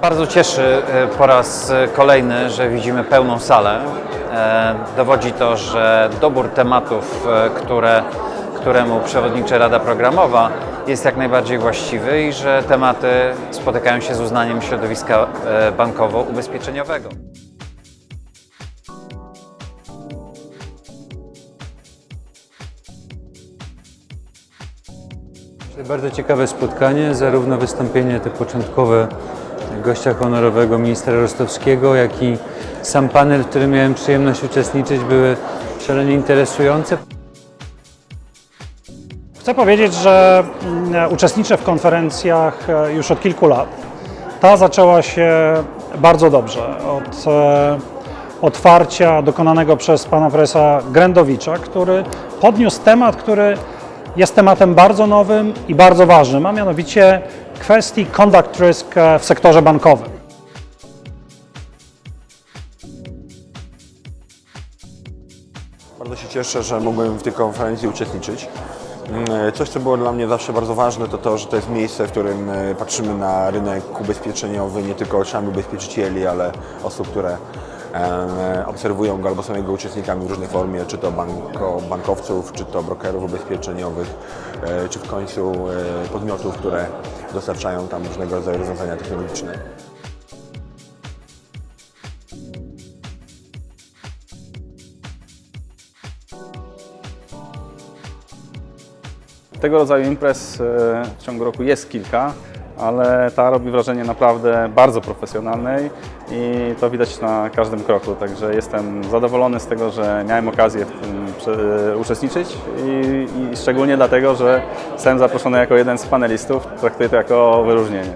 Bardzo cieszy e, po raz kolejny, że widzimy pełną salę. E, Dowodzi to, że dobór tematów, e, które, któremu przewodniczy Rada Programowa jest jak najbardziej właściwy i że tematy spotykają się z uznaniem środowiska e, bankowo-ubezpieczeniowego. Bardzo ciekawe spotkanie, zarówno wystąpienie te początkowe gościa honorowego ministra Rostowskiego, jak i sam panel, w którym miałem przyjemność uczestniczyć, były szalenie interesujące. Chcę powiedzieć, że mm, uczestniczę w konferencjach e, już od kilku lat. Ta zaczęła się bardzo dobrze od e, otwarcia dokonanego przez pana prezesa Grędowicza, który podniósł temat, który jest tematem bardzo nowym i bardzo ważnym, a mianowicie kwestii conduct risk e, w sektorze bankowym. Bardzo się cieszę, że mogłem w tej konferencji uczestniczyć. Mm, Coś, co było dla mnie zawsze bardzo ważne, to to, że to jest miejsce, w którym e, patrzymy na rynek ubezpieczeniowy nie tylko oczami ubezpieczycieli, ale osób, które obserwują go albo są jego uczestnikami w różnej formie, czy to banko, bankowców, czy to brokerów ubezpieczeniowych, e, czy w końcu e, podmiotów, które dostarczają tam różnego rodzaju rozwiązania technologiczne. Tego rodzaju imprez e, w ciągu roku jest kilka, ale ta robi wrażenie naprawdę bardzo profesjonalnej i to widać na każdym kroku. Także jestem zadowolony z tego, że miałem okazję w tym uczestniczyć i, i szczególnie dlatego, że zostałem zaproszony jako jeden z panelistów. Traktuję to jako wyróżnienie.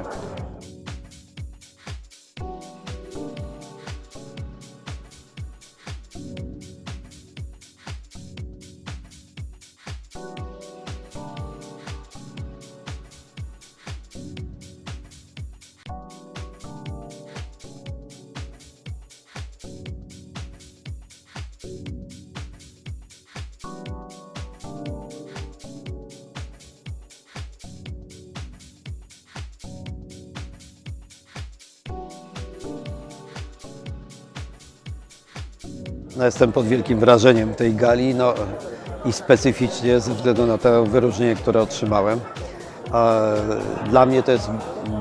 No, jestem pod wielkim wrażeniem tej gali no, i specyficznie ze względu na to wyróżnienie, które otrzymałem. Dla mnie to jest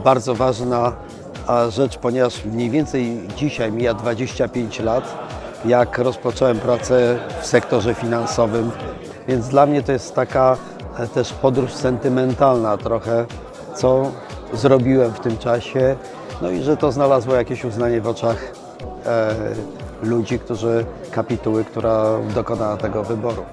bardzo ważna rzecz, ponieważ mniej więcej dzisiaj mija 25 lat, jak rozpocząłem pracę w sektorze finansowym, więc dla mnie to jest taka e, też podróż sentymentalna trochę, co zrobiłem w tym czasie, no i że to znalazło jakieś uznanie w oczach e, ludzi, którzy kapituły, która dokonała tego wyboru.